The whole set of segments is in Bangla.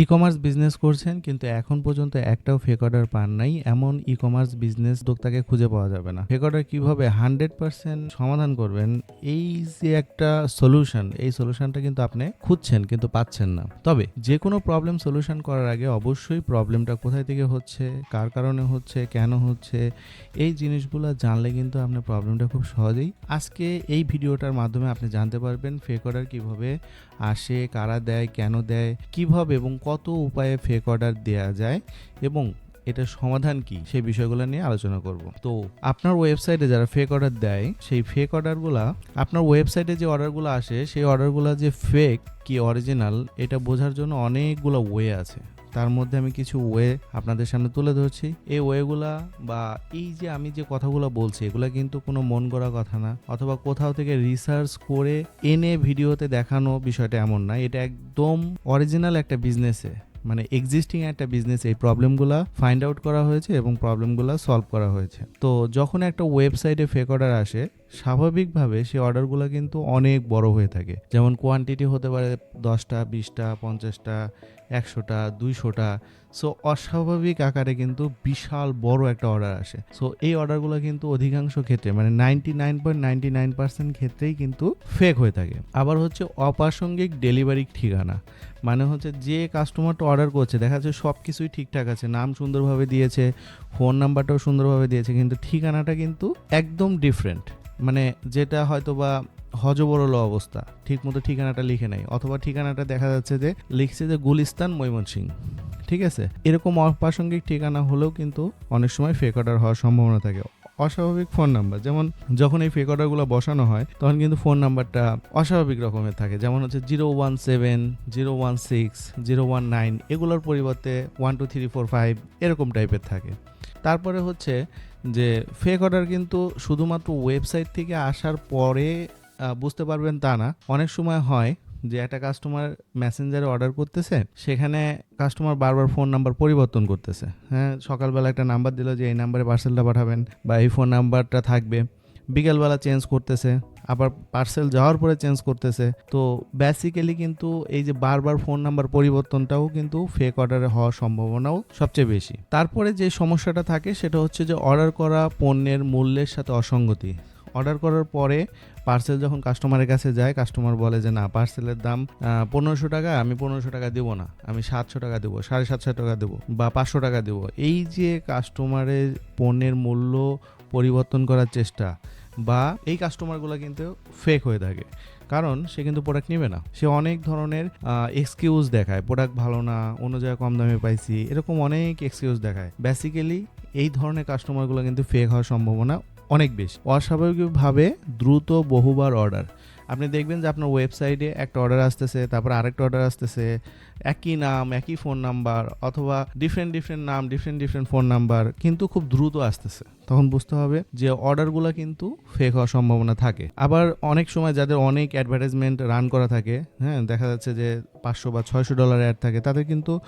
ই কমার্স বিজনেস করছেন, কিন্তু এখন পর্যন্ত একটাও ফেক অর্ডার পান নাই। এমন ই কমার্স বিজনেস উদ্যোক্তাকে খুঁজে পাওয়া যাবে না। ফেক অর্ডার কীভাবে হান্ড্রেড পার্সেন্ট সমাধান করবেন? এই যে একটা সলিউশন এই সলিউশনটা কিন্তু আপনি খুঁজছেন, কিন্তু পাচ্ছেন না। তবে যে কোনো প্রবলেম সলিউশন করার আগে অবশ্যই প্রবলেমটা কোথায় থেকে হচ্ছে, কার কারণে হচ্ছে, কেন হচ্ছে, এই জিনিসগুলো জানলে কিন্তু আপনার প্রবলেমটা খুব সহজেই আজকে এই ভিডিওটার মাধ্যমে আপনি জানতে পারবেন ফেক অর্ডার কীভাবে আসে, কারা দেয়, কেন দেয়, কীভাবে এবং কত উপায়ে ফেক অর্ডার দেওয়া যায় এবং এটার সমাধান কি, সেই বিষয়গুলো নিয়ে আলোচনা করব। তো আপনার ওয়েবসাইটে যারা ফেক অর্ডার দেয়, সেই ফেক অর্ডারগুলো আপনার ওয়েবসাইটে যে অর্ডারগুলো আসে, সেই অর্ডারগুলো যে ফেক কি অরিজিনাল এটা বোঝার জন্য অনেকগুলো ওয়ে আছে। তার মধ্যে আমি কিছু ওয়ে আপনাদের সামনে তুলে ধরছি। এই ওয়েগুলা বা এই যে আমি যে কথাগুলো বলছি, এগুলা কিন্তু কোনো মন গড়া কথা না। অথবা কোথাও থেকে রিসার্চ করে এনে ভিডিওতে দেখানো বিষয়টা এমন না। এটা একদম অরিজিনাল একটা বিজনেসে মানে এক্সিস্টিং একটা বিজনেস এই প্রবলেমগুলো ফাইন্ড আউট করা হয়েছে এবং প্রবলেমগুলো সলভ করা হয়েছে। তো যখন একটা ওয়েবসাইটে ফেক অর্ডার আসে, স্বাভাবিকভাবে সেই অর্ডারগুলো কিন্তু অনেক বড় হয়ে থাকে। যেমন কোয়ান্টিটি হতে পারে দশটা, বিশটা, পঞ্চাশটা একশোটা, দুইশোটা। সো অস্বাভাবিক আকারে কিন্তু বিশাল বড় একটা অর্ডার আসে। সো এই অর্ডারগুলো কিন্তু অধিকাংশ ক্ষেত্রে মানে ninety nine point ninety nine percent ক্ষেত্রেই কিন্তু ফেক হয়ে থাকে। আবার হচ্ছে অপ্রাসঙ্গিক ডেলিভারি ঠিকানা মানে হচ্ছে যে কাস্টমারটা অর্ডার করছে, দেখা যাচ্ছে সব কিছুই ঠিকঠাক আছে, নাম সুন্দরভাবে দিয়েছে ফোন নাম্বারটাও সুন্দরভাবে দিয়েছে, কিন্তু ঠিকানাটা কিন্তু একদম ডিফারেন্ট মানে যেটা হয়তো বা হজবরল অবস্থা। ঠিকমতো ঠিকানাটা লিখে নেয় অথবা ঠিকানাটা দেখা যাচ্ছে যে লিখছে যে গুলিস্তান ময়মনসিং ঠিক আছে? এরকম অপ্রাসঙ্গিক ঠিকানা হলেও কিন্তু অনেক সময় ফেক অর্ডার হওয়ার সম্ভাবনা থাকে। অস্বাভাবিক ফোন নাম্বার যেমন যখন এই ফেক অর্ডারগুলো বসানো হয়, তখন কিন্তু ফোন নাম্বারটা অস্বাভাবিক রকমের থাকে। যেমন হচ্ছে zero one seven zero one six zero one nine এগুলোর পরিবর্তে one two three four five এরকম টাইপের থাকে। তারপরে হচ্ছে যে ফেক অর্ডার কিন্তু শুধুমাত্র ওয়েবসাইট থেকে আসার পরে বুঝতে পারবেন তা না। অনেক সময় হয় যে একটা কাস্টমার মেসেঞ্জারে অর্ডার করতেছে, সেখানে কাস্টমার বারবার ফোন নাম্বার পরিবর্তন করতেছে। হ্যাঁ সকালবেলা একটা নাম্বার দিল যে এই নাম্বারে পার্সেলটা পাঠাবেন বা এই ফোন নাম্বারটা থাকবে। বিকেলবেলা চেঞ্জ করতেছে, আবার পার্সেল যাওয়ার পরে চেঞ্জ করতেছে। তো বেসিক্যালি কিন্তু এই যে বারবার ফোন নাম্বার পরিবর্তনটাও কিন্তু ফেক অর্ডারে হওয়ার সম্ভাবনাও সবচেয়ে বেশি। তারপরে যে সমস্যাটা থাকে, সেটা হচ্ছে যে অর্ডার করা পণ্যের মূল্যের সাথে অসঙ্গতি। অর্ডার করার পরে পার্সেল যখন কাস্টমারের কাছে যায় কাস্টমার বলে যে, না পার্সেলের দাম পনেরোশো টাকা, আমি পনেরোশো টাকা দেবো না, আমি সাতশো টাকা দেবো, সাড়ে সাতশো টাকা দেবো বা পাঁচশো টাকা দেবো। এই যে কাস্টমারের পণ্যের মূল্য পরিবর্তন করার চেষ্টা বা এই কাস্টমারগুলো কিন্তু ফেক হয়ে থাকে। কারণ সে কিন্তু প্রোডাক্ট নেবে না। সে অনেক ধরনের এক্সকিউজ দেখায় প্রোডাক্ট ভালো না, অন্য জায়গায় কম দামে পাইছি। এরকম অনেক এক্সকিউজ দেখায়। বেসিক্যালি এই ধরনের কাস্টমারগুলো কিন্তু ফেক হওয়ার সম্ভাবনা অনেক বেশি। অস্বাভাবিকভাবে দ্রুত বহুবার অর্ডার। আপনি দেখবেন যে আপনার ওয়েবসাইটে একটা অর্ডার আসতেছে, তারপর আরেকটা অর্ডার আসতেছে, একই নাম, একই ফোন নাম্বার, অথবা ডিফারেন্ট ডিফারেন্ট নাম ডিফারেন্ট ডিফারেন্ট ফোন নাম্বার কিন্তু খুব দ্রুত আসতেছে। তখন বুঝতে হবে যে অর্ডারগুলো কিন্তু ফেক হওয়ার সম্ভাবনা থাকে। আবার অনেক সময় যাদের অনেক অ্যাডভার্টাইজমেন্ট রান করা থাকে হ্যাঁ দেখা যাচ্ছে যে পাঁচশো বা ছয়শো ডলার অ্যাড থাকে, তাদের কিন্তু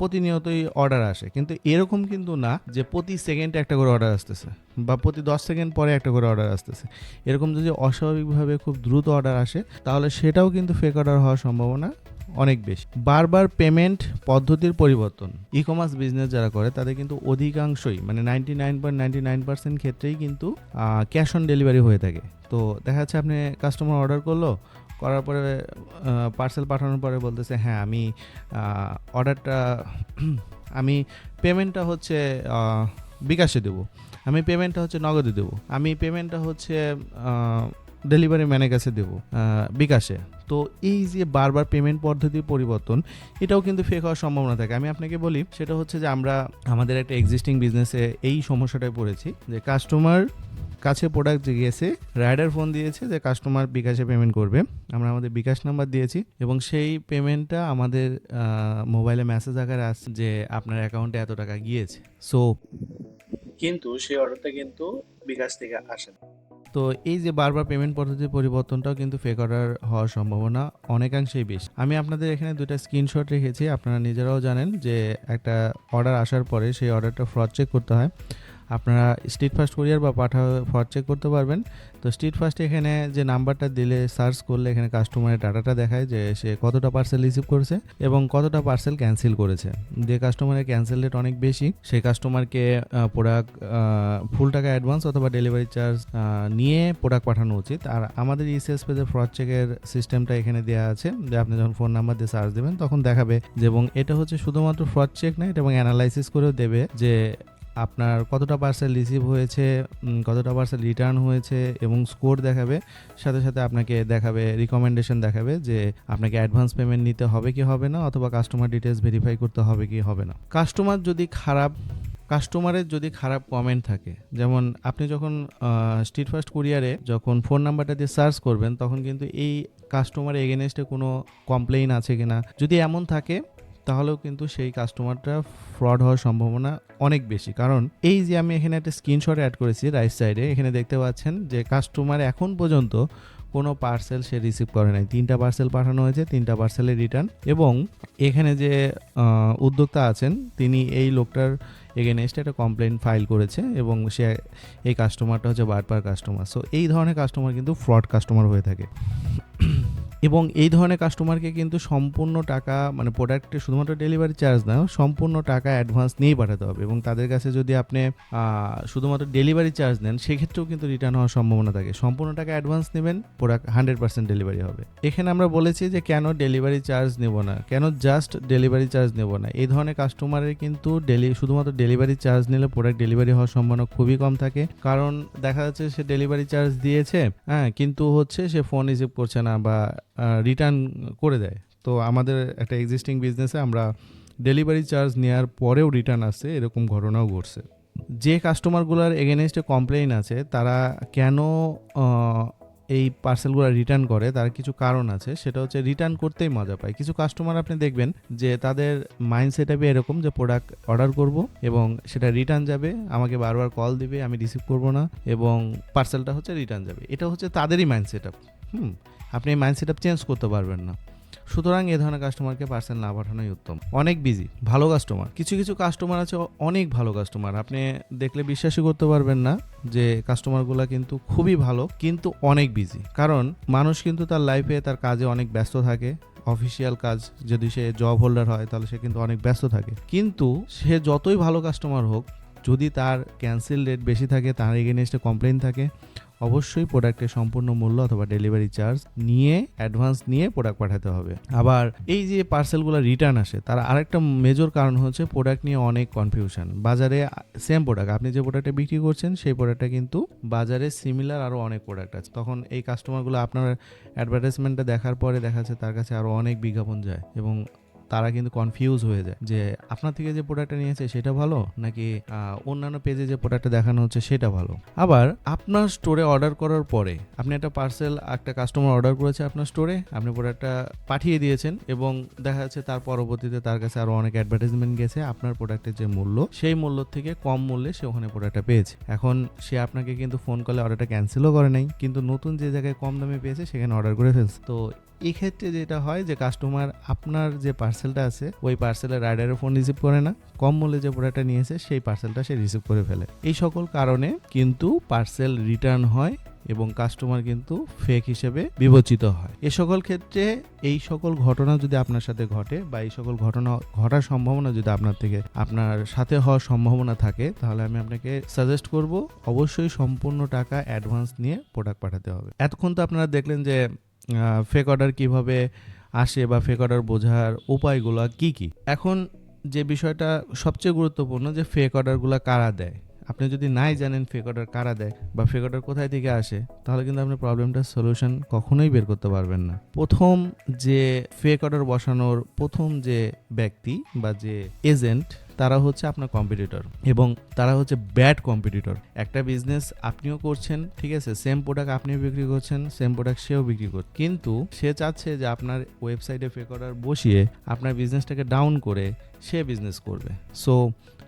প্রতিনিয়তই অর্ডার আসে। কিন্তু এরকম কিন্তু না যে প্রতি সেকেন্ডে একটা করে অর্ডার আসতেছে বা প্রতি দশ সেকেন্ড পরে একটা করে অর্ডার আসতেছে। এরকম যদি অস্বাভাবিকভাবে খুব দ্রুত অর্ডার আসে, তাহলে সেটাও কিন্তু ফেক অর্ডার হওয়ার সম্ভাবনা অনেক বেশি। বারবার পেমেন্ট পদ্ধতির পরিবর্তন। ই কমার্স বিজনেস যারা করে, তাদের কিন্তু অধিকাংশই মানে ninety nine point ninety nine percent ক্ষেত্রেই কিন্তু ক্যাশ অন ডেলিভারি হয়ে থাকে। তো দেখা যাচ্ছে আপনি কাস্টমার অর্ডার করল করার পরে পার্সেল পাঠানোর পরে বলতেছে হ্যাঁ আমি অর্ডারটা আমি পেমেন্টটা হচ্ছে বিকাশে দেবো। আমি পেমেন্টটা হচ্ছে নগদে দেবো। আমি পেমেন্টটা হচ্ছে ডেলিভারি ম্যানের কাছে দেবো বিকাশে। তো এই যে বারবার পেমেন্ট পদ্ধতির পরিবর্তন, এটাও কিন্তু ফেক হওয়ার সম্ভাবনা থাকে। আমি আপনাকে বলি, সেটা হচ্ছে যে আমরা আমাদের একটা এক্সিস্টিং বিজনেসে এই সমস্যাটায় পড়েছি, যে কাস্টমার কাছে প্রোডাক্ট গিয়েছে রাইডার ফোন দিয়েছে যে কাস্টমার বিকাশে পেমেন্ট করবে। আমরা আমাদের বিকাশ নাম্বার দিয়েছি এবং সেই পেমেন্টটা আমাদের মোবাইলে মেসেজ আকারে আসছে যে আপনার অ্যাকাউন্টে এত টাকা গিয়েছে। সো কিন্তু সেই অর্ডারটা কিন্তু বিকাশ থেকে আসে। তো এই যে বারবার পেমেন্ট পদ্ধতির পরিবর্তনটাও কিন্তু ফেক অর্ডার হওয়ার সম্ভাবনা অনেকাংশেই বেশি। আমি আপনাদের এখানে দুটা স্ক্রিনশট রেখেছি আপনারা নিজেরাও জানেন যে একটা অর্ডার আসার পরে সেই অর্ডারটা ফ্রড চেক করতে হয়। আপনারা স্ট্রিট ফাস্ট কুরিয়ার বা পাঠা ফর চেক করতে পারবেন। তো স্ট্রিট ফাস্টে এখানে যে নাম্বারটা দিলে সার্চ করলে এখানে কাস্টমারের ডাটাটা দেখায় যে সে কতটা পার্সেল রিসিভ করেছে এবং কতটা পার্সেল ক্যান্সেল করেছে। যে কাস্টমারের ক্যান্সেল রেট অনেক বেশি, সেই কাস্টমারকে প্রোডাক্ট ফুল টাকা অ্যাডভান্স অথবা ডেলিভারি চার্জ নিয়ে প্রোডাক্ট পাঠানো উচিত। আর আমাদের ইসিএস পেজে ফ্রড চেকের সিস্টেমটা এখানে দেওয়া আছে যে আপনি যখন ফোন নাম্বার দিয়ে সার্চ দেবেন তখন দেখাবে। যে এবং এটা হচ্ছে শুধুমাত্র ফ্রড চেক না, এটা এবং অ্যানালাইসিস করেও দেবে যে আপনার কতটা পার্সেল রিসিভ হয়েছে কতটা পার্সেল রিটার্ন হয়েছে এবং স্কোর দেখাবে, সাথে সাথে আপনাকে দেখাবে রিকমেন্ডেশন দেখাবে যে আপনাকে অ্যাডভান্স পেমেন্ট নিতে হবে কি হবে না অথবা কাস্টমার ডিটেলস ভেরিফাই করতে হবে কি হবে না। কাস্টমার যদি খারাপ কাস্টমারের যদি খারাপ কমেন্ট থাকে, যেমন আপনি যখন স্ট্রিট ফার্স্ট কুরিয়ারে যখন ফোন নাম্বারটা দিয়ে সার্চ করবেন, তখন কিন্তু এই কাস্টমার এগেনস্টে কোনো কমপ্লেইন আছে কিনা। যদি এমন থাকে তাহলেও কিন্তু সেই কাস্টমারটা ফ্রড হওয়ার সম্ভাবনা অনেক বেশি। কারণ এই যে আমি এখানে একটা স্ক্রিনশট অ্যাড করেছি রাইট সাইডে এখানে দেখতে পাচ্ছেন যে কাস্টমার এখন পর্যন্ত কোনো পার্সেল সে রিসিভ করে নাই। তিনটা পার্সেল পাঠানো হয়েছে, তিনটা পার্সেলের রিটার্ন এবং এখানে যে উদ্যোক্তা আছেন, তিনি এই লোকটার এগেনস্টে একটা কমপ্লেন ফাইল করেছে এবং সে, এই কাস্টমারটা হচ্ছে বারবার কাস্টমার সো এই ধরনের কাস্টমার কিন্তু ফ্রড কাস্টমার হয়ে থাকে। এবং এই ধরনের কাস্টমারকে কিন্তু সম্পূর্ণ টাকা মানে প্রোডাক্টে শুধুমাত্র ডেলিভারি চার্জ না, সম্পূর্ণ টাকা অ্যাডভান্স নিয়েই পাঠাতে হবে এবং তাদের কাছে যদি আপনি শুধুমাত্র ডেলিভারি চার্জ নেন, সেক্ষেত্রেও কিন্তু রিটার্ন হওয়ার সম্ভাবনা থাকে। সম্পূর্ণ টাকা অ্যাডভান্স নেবেন প্রোডাক্ট হান্ড্রেড পার্সেন্ট ডেলিভারি হবে। এখানে আমরা বলেছি যে কেন ডেলিভারি চার্জ নেব না, কেন জাস্ট ডেলিভারি চার্জ নেব না? এই ধরনের কাস্টমারের কিন্তু ডেলি শুধুমাত্র ডেলিভারি চার্জ নিলে প্রোডাক্ট ডেলিভারি হওয়ার সম্ভাবনা খুবই কম থাকে। কারণ দেখা যাচ্ছে সে ডেলিভারি চার্জ দিয়েছে হ্যাঁ কিন্তু হচ্ছে সে ফোন রিসিভ করছে না বা রিটার্ন করে দেয়। তো আমাদের একটা এক্সিস্টিং বিজনেসে আমরা ডেলিভারি চার্জ নেওয়ার পরেও রিটার্ন আসছে, এরকম ঘটনাও ঘটছে। যে কাস্টমারগুলোর এগেনস্টে কমপ্লেইন আছে, তারা কেন এই পার্সেলগুলো রিটার্ন করে, তার কিছু কারণ আছে, সেটা হচ্ছে রিটার্ন করতেই মজা পায়। কিছু কাস্টমার আপনি দেখবেন যে তাদের মাইন্ড সেট এরকম যে প্রোডাক্ট অর্ডার করব এবং সেটা রিটার্ন যাবে, আমাকে বারবার কল দিবে, আমি রিসিভ করব না এবং পার্সেলটা হচ্ছে রিটার্ন যাবে। এটা হচ্ছে তাদেরই মাইন্ড সেট হুম। আপনি এই মাইন্ড সেট চেঞ্জ করতে পারবেন না। সুতরাং এ ধরনের কাস্টমারকে পার্সেল না পাঠানোই উত্তম। অনেক বিজি ভালো কাস্টমার কিছু কিছু কাস্টমার আছে, অনেক ভালো কাস্টমার আপনি দেখলে বিশ্বাসই করতে পারবেন না যে কাস্টমারগুলো কিন্তু খুবই ভালো, কিন্তু অনেক বিজি কারণ মানুষ কিন্তু তার লাইফে তার কাজে অনেক ব্যস্ত থাকে। অফিসিয়াল কাজ, যদি সে জব হোল্ডার হয়, তাহলে সে কিন্তু অনেক ব্যস্ত থাকে। কিন্তু সে যতই ভালো কাস্টমার হোক, যদি তার ক্যান্সেল রেট বেশি থাকে, তার এগেনস্টে কমপ্লেন থাকে অবশ্যই প্রোডাক্টের সম্পূর্ণ মূল্য অথবা ডেলিভারি চার্জ নিয়ে অ্যাডভান্স নিয়ে প্রোডাক্ট পাঠাতে হবে। আবার এই যে পার্সেলগুলো রিটার্ন আসে, তার আরেকটা মেজর কারণ হচ্ছে প্রোডাক্ট নিয়ে অনেক কনফিউশন বাজারে সেম প্রোডাক্ট আপনি যে প্রোডাক্টটা বিক্রি করছেন, সেই প্রোডাক্টটা কিন্তু বাজারে সিমিলার আরও অনেক প্রোডাক্ট আছে। তখন এই কাস্টমারগুলো আপনার অ্যাডভার্টাইজমেন্টটা দেখার পরে দেখা যাচ্ছে তার কাছে আরও অনেক বিজ্ঞাপন যায় এবং তারা কিন্তু কনফিউজ হয়ে যায় যে আপনার থেকে যে প্রোডাক্টটা নিয়েছে সেটা ভালো? নাকি অন্যান্য পেজে যে প্রোডাক্টটা দেখানো হচ্ছে সেটা ভালো? আবার আপনার স্টোরে অর্ডার করার পরে আপনি একটা পার্সেল একটা কাস্টমার অর্ডার করেছে আপনার স্টোরে আপনি প্রোডাক্টটা পাঠিয়ে দিয়েছেন এবং দেখা যাচ্ছে তার পরবর্তীতে তার কাছে আরও অনেক অ্যাডভার্টাইজমেন্ট গেছে আপনার প্রোডাক্টের যে মূল্য, সেই মূল্য থেকে কম মূল্যে সে ওখানে প্রোডাক্টটা পেয়েছে। এখন সে আপনাকে কিন্তু ফোন কলে অর্ডারটা ক্যান্সেলও করে নাই, কিন্তু নতুন যে জায়গায় কম দামে পেয়েছে সেখানে অর্ডার করে ফেলছে। তো এই ক্ষেত্রে যেটা হয় যে কাস্টমার আপনার যে পার্সেলটা আছে, ওই পার্সেলের রাইডারের ফোন রিসিভ করে না। কম মূল্যে যে প্রোডাক্টটা নিয়েছে, সেই পার্সেলটা সে রিসিভ করে ফেলে। এই সকল কারণে কিন্তু পার্সেল রিটার্ন হয় এবং কাস্টমার কিন্তু ফেক হিসেবে বিবেচিত হয়। এ সকল ক্ষেত্রে এই সকল ঘটনা যদি আপনার সাথে ঘটে বা এই সকল ঘটনা ঘটার সম্ভাবনা যদি আপনার থেকে, আপনার সাথে হওয়ার সম্ভাবনা থাকে, তাহলে আমি আপনাকে সাজেস্ট করব, অবশ্যই সম্পূর্ণ টাকা অ্যাডভান্স নিয়ে প্রোডাক্ট পাঠাতে হবে। এতক্ষণ তো আপনারা দেখলেন যে ফেক অর্ডার কীভাবে আসে বা ফেক অর্ডার বোঝার উপায়গুলো কি কি? এখন যে বিষয়টা সবচেয়ে গুরুত্বপূর্ণ যে ফেক অর্ডারগুলো কারা দেয়? আপনি যদি নাই জানেন ফেক অর্ডার কারা দেয় বা ফেক অর্ডার কোথায় থেকে আসে, তাহলে কিন্তু আপনি প্রবলেমটার সলিউশন কখনোই বের করতে পারবেন না। প্রথম যে ফেক অর্ডার বসানোর প্রথম যে ব্যক্তি বা যে এজেন্ট তারা হচ্ছে আপনার কম্পিটিটর এবং তারা হচ্ছে ব্যাড কম্পিটিটর একটা বিজনেস আপনিও করছেন, ঠিক আছে সেম প্রোডাক্ট আপনিও বিক্রি করছেন সেম প্রোডাক্ট সেও বিক্রি করছে কিন্তু সে চাচ্ছে যে আপনার ওয়েবসাইটে ফেক অর্ডার বসিয়ে আপনার বিজনেসটাকে ডাউন করে সে বিজনেস করবে। সো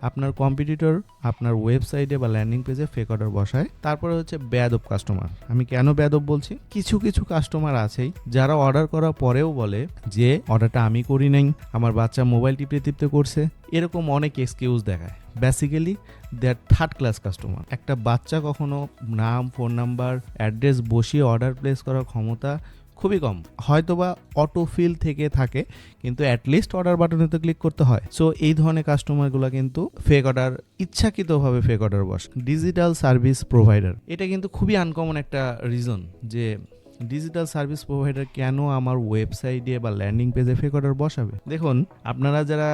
আপনার কম্পিটিটর আপনার ওয়েবসাইটে বা ল্যান্ডিং পেজে ফেক অর্ডার বসায়, তারপরে হচ্ছে ব্যাদব কাস্টমার আমি কেন ব্যাদব বলছি? কিছু কিছু কাস্টমার আছেই যারা অর্ডার করার পরেও বলে যে অর্ডারটা আমি করি নাই, আমার বাচ্চা মোবাইল টিপতে টিপতে করছে। এরকম অনেক এক্সকিউজ দেখায়। Basically they third class customer একটা বাচ্চা কখনো নাম ফোন নাম্বার অ্যাড্রেস বসিয়ে অর্ডার প্লেস করার ক্ষমতা খুবই কম। হয়তোবা অটো ফিল থেকে থাকে, কিন্তু অ্যাটলিস্ট অর্ডার বাটনে তো ক্লিক করতে হয়। সো এই ধরনের কাস্টমারগুলো কিন্তু ফেক অর্ডার ইচ্ছাকৃতভাবে fake order boss. Digital service provider এটা কিন্তু খুবই আনকমন একটা রিজন যে ডিজিটাল সার্ভিস প্রোভাইডার কেন আমার ওয়েবসাইটে বা ল্যান্ডিং পেজে ফেক অর্ডার বসাবে? দেখুন, আপনারা যারা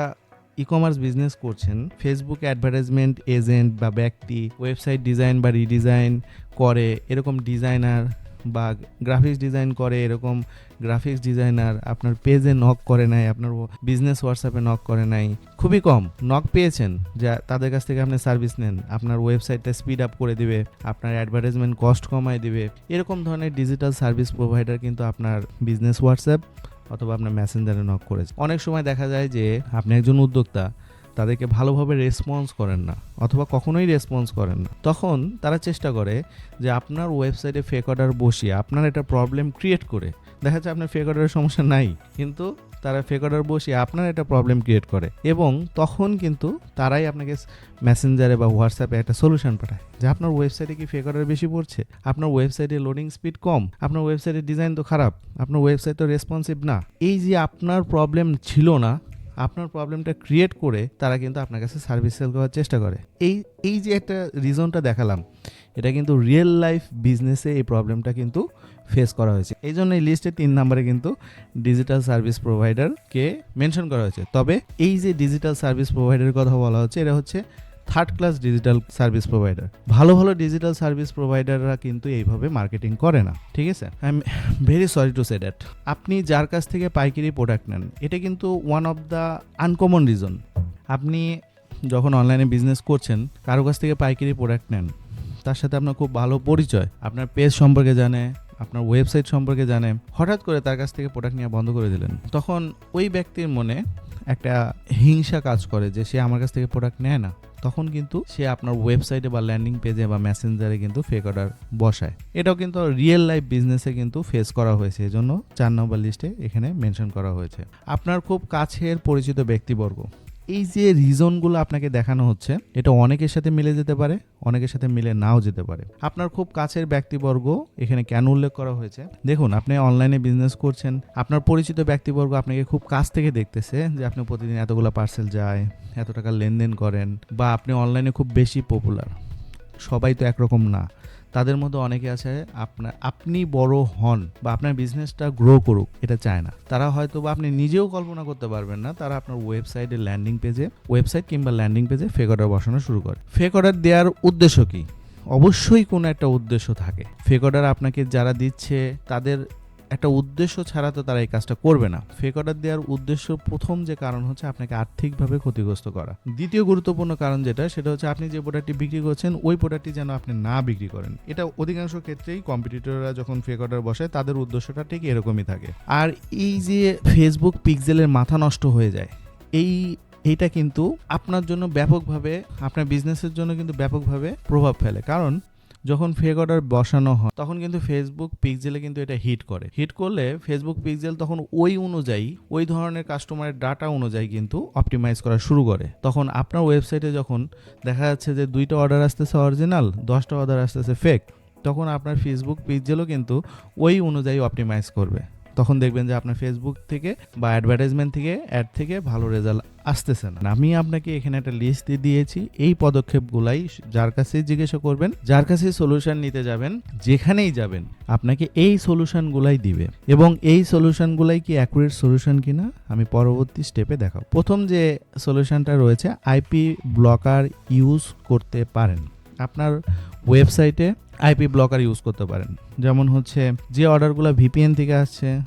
ই কমার্স বিজনেস করছেন ফেসবুক অ্যাডভার্টাইজমেন্ট এজেন্ট বা ব্যক্তি ওয়েবসাইট ডিজাইন বা রিডিজাইন করে, এরকম ডিজাইনার বা গ্রাফিক্স ডিজাইন করে, এরকম গ্রাফিক্স ডিজাইনার আপনার পেজে নক করে নাই, আপনার বিজনেস হোয়াটসঅ্যাপে নক করে নাই। খুবই কম নক পেয়েছেন, যা তাদের কাছ থেকে আপনি সার্ভিস নেন, আপনার ওয়েবসাইটটা স্পিড আপ করে দিবে, আপনার অ্যাডভার্টাইজমেন্ট কস্ট কমায় দিবে। এরকম ধরনের ডিজিটাল সার্ভিস প্রোভাইডার কিন্তু আপনার বিজনেস হোয়াটসঅ্যাপ অথবা আপনার মেসেঞ্জারে নক করেছে। অনেক সময় দেখা যায় যে আপনি একজন উদ্যোক্তা, তাদেরকে ভালোভাবে রেসপন্স করেন না অথবা কখনোই রেসপন্স করেন না। তখন তারা চেষ্টা করে যে আপনার ওয়েবসাইটে ফেক অর্ডার বসিয়ে আপনার এটা প্রবলেম ক্রিয়েট করে। দেখা যাচ্ছে আপনার ফেক অর্ডারের সমস্যা নাই, কিন্তু তারা ফেক বসিয়ে আপনার একটা প্রবলেম ক্রিয়েট করে। এবং তখন কিন্তু তারাই আপনাকে মেসেঞ্জারে বা হোয়াটসঅ্যাপে একটা সলিউশন পাঠায়, যে আপনার ওয়েবসাইটে কি ফেক বেশি পড়ছে? আপনার ওয়েবসাইটে লোডিং স্পিড কম? আপনার ওয়েবসাইটের ডিজাইন তো খারাপ? আপনার ওয়েবসাইট তো রেসপন্সিভ না? এই যে আপনার প্রবলেম ছিল না, আপনার প্রবলেমটা ক্রিয়েট করে তারা কিন্তু আপনার কাছে সার্ভিস সেল করার চেষ্টা করে। এই এই যে একটা রিজনটা দেখালাম, এটা কিন্তু রিয়েল লাইফ বিজনেসে এই প্রবলেমটা কিন্তু ফেস করা হয়েছে। এই জন্য এই লিস্টে তিন নম্বরে কিন্তু ডিজিটাল সার্ভিস প্রোভাইডারকে মেনশন করা হয়েছে। তবে এই যে ডিজিটাল সার্ভিস প্রোভাইডারের কথা বলা হচ্ছে, এটা হচ্ছে third class digital service provider ভালো ভালো ডিজিটাল সার্ভিস প্রোভাইডাররা কিন্তু এইভাবে মার্কেটিং করে না, ঠিক আছে? I am very sorry to say that আপনি যার কাছ থেকে পাইকারি প্রোডাক্ট নেন, এটা কিন্তু one of the uncommon reason আপনি যখন অনলাইনে বিজনেস করছেন, কারও কাছ থেকে পাইকারি প্রোডাক্ট নেন, তার সাথে আপনার খুব ভালো পরিচয়। আপনার পেজ সম্পর্কে জানে আপনার ওয়েবসাইট সম্পর্কে জানে, হঠাৎ করে তার কাছ থেকে প্রোডাক্ট নেওয়া বন্ধ করে দিলেন। তখন ওই ব্যক্তির মনে একটা হিংসা কাজ করে যে সে আমার কাছ থেকে প্রোডাক্ট নেয় না। তখন কিন্তু সে আপনার ওয়েবসাইটে বা ল্যান্ডিং পেজে বা মেসেঞ্জারে কিন্তু ফেক অর্ডার বসায়। এটাও কিন্তু রিয়েল লাইফ বিজনেসে কিন্তু ফেস করা হয়েছে। এজন্য চার নম্বর লিস্টে এখানে মেনশন করা হয়েছে। আপনার খুব কাছের পরিচিত ব্যক্তিবর্গ এই যে রিজনগুলো আপনাকে দেখানো হচ্ছে, এটা অনেকের সাথে মিলে যেতে পারে, অনেকের সাথে মিলে নাও যেতে পারে। আপনার খুব কাছের ব্যক্তিবর্গ এখানে কেন উল্লেখ করা হয়েছে? দেখুন, আপনি অনলাইনে বিজনেস করছেন, আপনার পরিচিত ব্যক্তিবর্গ আপনাকে খুব কাছ থেকে দেখতেছে যে আপনি প্রতিদিন এতগুলো পার্সেল যায়, এত টাকা লেনদেন করেন, বা আপনি অনলাইনে খুব বেশি পপুলার সবাই তো একরকম না। তাদের মধ্যে অনেকে আছে আপনার আপনি বড় হন বা আপনার বিজনেসটা গ্রো করুক, এটা চায় না। তারা হয়তো বা আপনি নিজেও কল্পনা করতে পারবেন না, তারা আপনার ওয়েবসাইটে ল্যান্ডিং পেজে ওয়েবসাইট কিংবা ল্যান্ডিং পেজে ফেক অর্ডার বসানো শুরু করে। ফেক অর্ডার দেওয়ার উদ্দেশ্য কি? অবশ্যই কোনো একটা উদ্দেশ্য থাকে। ফেক অর্ডার আপনাকে যারা দিচ্ছে, তাদের একটা উদ্দেশ্য ছাড়া তো তারা এই কাজটা করবে না। ফেক অর্ডার দেওয়ার উদ্দেশ্য প্রথম যে কারণ হচ্ছে আপনাকে আর্থিকভাবে ক্ষতিগ্রস্ত করা। দ্বিতীয় গুরুত্বপূর্ণ কারণ যেটা, সেটা হচ্ছে আপনি যে প্রোডাক্টটি বিক্রি করছেন, ওই প্রোডাক্টটি যেন আপনি না বিক্রি করেন। এটা অধিকাংশ ক্ষেত্রেই কম্পিটিটররা যখন ফেক অর্ডার বসে তাদের উদ্দেশ্যটা ঠিক এরকমই থাকে। আর এই যে ফেসবুক পিক্সেলের মাথা নষ্ট হয়ে যায়, এই, এইটা কিন্তু আপনার জন্য ব্যাপকভাবে, আপনার বিজনেসের জন্য কিন্তু ব্যাপকভাবে প্রভাব ফেলে। কারণ যখন ফেক অর্ডার বসানো হয়, তখন কিন্তু ফেসবুক পিক্সেলে কিন্তু এটা হিট করে। হিট করলে ফেসবুক পিক্সেল তখন ওই অনুযায়ী, ওই ধরনের কাস্টমারের ডাটা অনুযায়ী কিন্তু অপটিমাইজ করা শুরু করে। তখন আপনার ওয়েবসাইটে যখন দেখা যাচ্ছে যে দুইটা অর্ডার আসতেছে অরিজিনাল দশটা অর্ডার আসতেছে ফেক তখন আপনার ফেসবুক পিক্সেলও কিন্তু ওই অনুযায়ী অপটিমাইজ করবে। তখন দেখবেন যে আপনার ফেসবুক থেকে বা অ্যাডভার্টাইজমেন্ট থেকে অ্যাড থেকে ভালো রেজাল্ট আসতেছে না। আমি আপনাকে এখানে একটা লিস্ট দিয়ে দিয়েছি। এই পদক্ষেপগুলাই যার কাছে জিজ্ঞাসা করবেন, যার কাছে সলিউশন নিতে যাবেন, যেখানেই যাবেন, আপনাকে এই সলিউশনগুলাই দিবে। এবং এই সলিউশনগুলাই কি অ্যাকুরেট সলিউশন কিনা আমি পরবর্তী স্টেপে দেখাবো। প্রথম যে সলিউশনটা রয়েছে আইপি ব্লকার ইউজ করতে পারেন। আপনার ওয়েবসাইটে আইপি ব্লকার ইউজ করতে পারেন। যেমন হচ্ছে যে অর্ডারগুলো ভিপিএন থেকে আসছে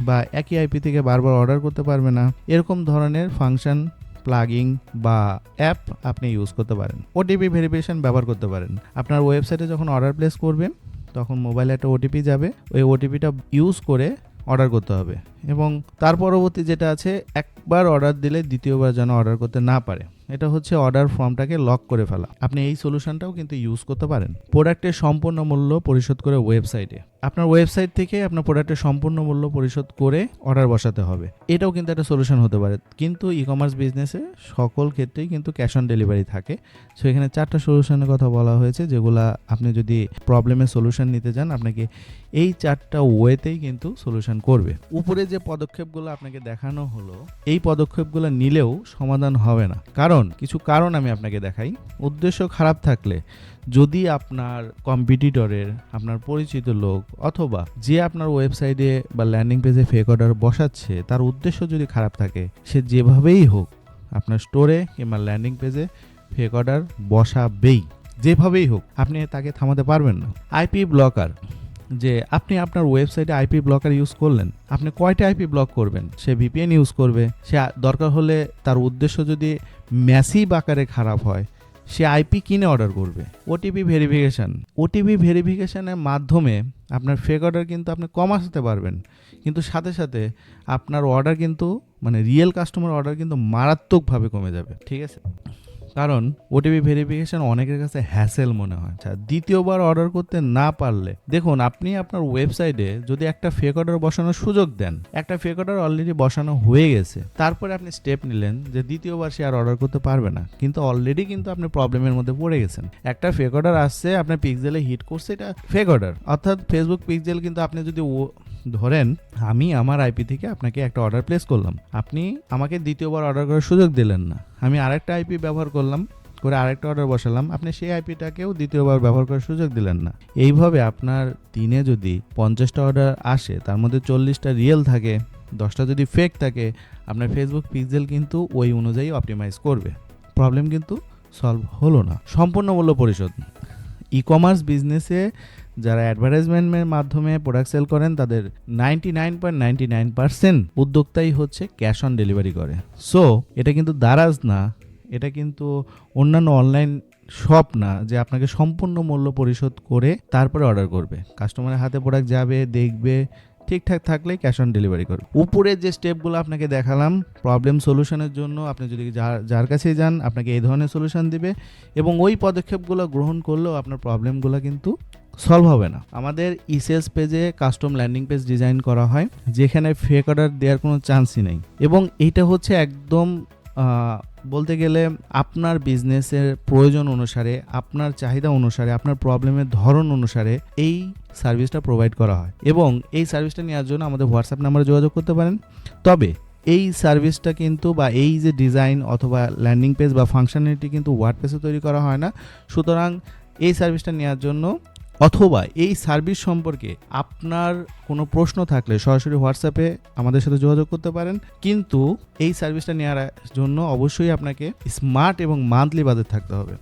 বা একই আইপি থেকে বারবার অর্ডার করতে পারবে না, এরকম ধরনের ফাংশন, প্লাগিং বা অ্যাপ আপনি ইউজ করতে পারেন। ওটিপি ভেরিফিকেশন ব্যবহার করতে পারেন। আপনার ওয়েবসাইটে যখন অর্ডার প্লেস করবেন, তখন মোবাইলে একটা ওটিপি যাবে। ওই ওটিপিটা ইউজ করে অর্ডার করতে হবে এবং তার পরবর্তী যেটা আছে, একবার অর্ডার দিলে দ্বিতীয়বার যেন অর্ডার করতে না পারে। এটা হচ্ছে অর্ডার ফর্মটাকে লক করে ফেলা। আপনি এই সলিউশনটাও কিন্তু ইউজ করতে পারেন। প্রোডাক্টের সম্পূর্ণ মূল্য পরিশোধ করে ওয়েবসাইটে আপনার ওয়েবসাইট থেকে আপনার প্রোডাক্টের সম্পূর্ণ মূল্য পরিশোধ করে অর্ডার বসাতে হবে। এটাও কিন্তু একটা সলিউশন হতে পারে। কিন্তু ই কমার্স বিজনেসে সকল ক্ষেত্রেই কিন্তু ক্যাশ অন ডেলিভারি থাকে। সো এখানে চারটা সলিউশনের কথা বলা হয়েছে, যেগুলা আপনি যদি প্রবলেমের সলিউশন নিতে চান, আপনাকে এই চারটা ওয়েতেই কিন্তু সলিউশন করবে। উপরে যে পদক্ষেপগুলো আপনাকে দেখানো হলো, এই পদক্ষেপগুলো নিলেও সমাধান হবে না। কারণ, কিছু কারণ আমি আপনাকে দেখাই। উদ্দেশ্য খারাপ থাকলে যদি আপনার কম্পিটিটরের আপনার পরিচিত লোক অথবা যে আপনার ওয়েবসাইটে বা ল্যান্ডিং পেজে ফেক অর্ডার বসাচ্ছে, তার উদ্দেশ্য যদি খারাপ থাকে, সে যেভাবেই হোক আপনার স্টোরে কিংবা ল্যান্ডিং পেজে ফেক অর্ডার বসাবেই। যেভাবেই হোক, আপনি তাকে থামাতে পারবেন না। আইপি ব্লকার যে আপনি আপনার ওয়েবসাইটে আইপি ব্লকার ইউজ করলেন, আপনি কয়টা আইপি ব্লক করবেন? সে ভিপিএন ইউজ করবে। সে দরকার হলে তার উদ্দেশ্য যদি ম্যাসিভ আকারে খারাপ হয় সে আইপি কিনে অর্ডার করবে। ওটিপি ভেরিফিকেশান ওটিপি ভেরিফিকেশানের মাধ্যমে আপনার ফেক অর্ডার কিন্তু আপনি কম আসতে পারবেন। কিন্তু সাথে সাথে আপনার অর্ডার কিন্তু মানে রিয়েল কাস্টমার অর্ডার কিন্তু মারাত্মকভাবে কমে যাবে। ঠিক আছে? কারণ ওটিপি ভেরিফিকেশন অনেকের কাছে হ্যাসেল মনে হয়। আচ্ছা দ্বিতীয়বার অর্ডার করতে না পারলে, দেখুন, আপনি আপনার ওয়েবসাইটে যদি একটা ফেক অর্ডার বসানোর সুযোগ দেন, একটা ফেক অর্ডার অলরেডি বসানো হয়ে গেছে, তারপরে আপনি স্টেপ নিলেন যে দ্বিতীয়বার সে আর অর্ডার করতে পারবে না। কিন্তু অলরেডি কিন্তু আপনি প্রবলেমের মধ্যে পড়ে গেছেন। একটা ফেক অর্ডার আসছে আপনার পিক্সেলে হিট করছে, এটা ফেক অর্ডার অর্থাৎ ফেসবুক পিক্সেল কিন্তু আপনি যদি ধরেন, আমি আমার আইপি থেকে আপনাকে একটা অর্ডার প্লেস করলাম। আপনি আমাকে দ্বিতীয়বার অর্ডার করার সুযোগ দিলেন না। আমি আরেকটা আইপি ব্যবহার করলাম, করে আরেকটা অর্ডার বসালাম, আপনি সেই আইপিটাকেও দ্বিতীয়বার ব্যবহার করার সুযোগ দিলেন না। এইভাবে আপনার দিনে যদি পঞ্চাশটা অর্ডার আসে, তার মধ্যে চল্লিশটা রিয়েল থাকে, দশটা যদি ফেক থাকে, আপনার ফেসবুক পিক্সেল কিন্তু ওই অনুযায়ী অপটিমাইজ করবে। প্রবলেম কিন্তু সলভ হলো না। সম্পূর্ণ মূল্য পরিশোধ। ই কমার্স বিজনেসে যারা অ্যাডভার্টাইজমেন্টের মাধ্যমে প্রোডাক্ট সেল করেন, তাদের ninety nine point ninety nine percent উদ্যোক্তাই হচ্ছে ক্যাশ অন ডেলিভারি করে। সো এটা কিন্তু দারাজ না, এটা কিন্তু অন্যান্য অনলাইন শপ না, যে আপনাকে সম্পূর্ণ মূল্য পরিশোধ করে তারপরে অর্ডার করবে। কাস্টমারের হাতে প্রোডাক্ট যাবে, দেখবে, ঠিকঠাক থাকলেই ক্যাশ অন ডেলিভারি করবে। উপরের যে স্টেপগুলো আপনাকে দেখালাম প্রবলেম সলিউশনের জন্য আপনি যদি যার যার কাছেই যান, আপনাকে এই ধরনের সলিউশন দিবে এবং ওই পদক্ষেপগুলো গ্রহণ করলেও আপনার প্রবলেমগুলো কিন্তু সলভ হবে না। আমাদের ইসেলস পেজে কাস্টম ল্যান্ডিং পেজ ডিজাইন করা হয়, যেখানে ফেক অর্ডার দেওয়ার কোনো চান্সই নেই। এবং এইটা হচ্ছে একদম বলতে গেলে আপনার বিজনেসের প্রয়োজন অনুসারে, আপনার চাহিদা অনুসারে, আপনার প্রবলেমের ধরন অনুসারে এই সার্ভিসটা প্রোভাইড করা হয়। এবং এই সার্ভিসটা নেওয়ার জন্য আমাদের হোয়াটসঅ্যাপ নাম্বারে যোগাযোগ করতে পারেন। তবে এই সার্ভিসটা কিন্তু বা এই যে ডিজাইন অথবা ল্যান্ডিং পেজ বা ফাংশনালিটি কিন্তু ওয়ার্ডপ্রেসে তৈরি করা হয় না। সুতরাং এই সার্ভিসটা নেওয়ার জন্য অথবা এই সার্ভিস সম্পর্কে আপনার কোনো প্রশ্ন থাকলে সরাসরি হোয়াটসঅ্যাপে আমাদের সাথে যোগাযোগ করতে পারেন। কিন্তু এই সার্ভিসটা নেওয়ার জন্য অবশ্যই আপনাকে স্মার্ট এবং মান্থলি বাজেট থাকতে হবে।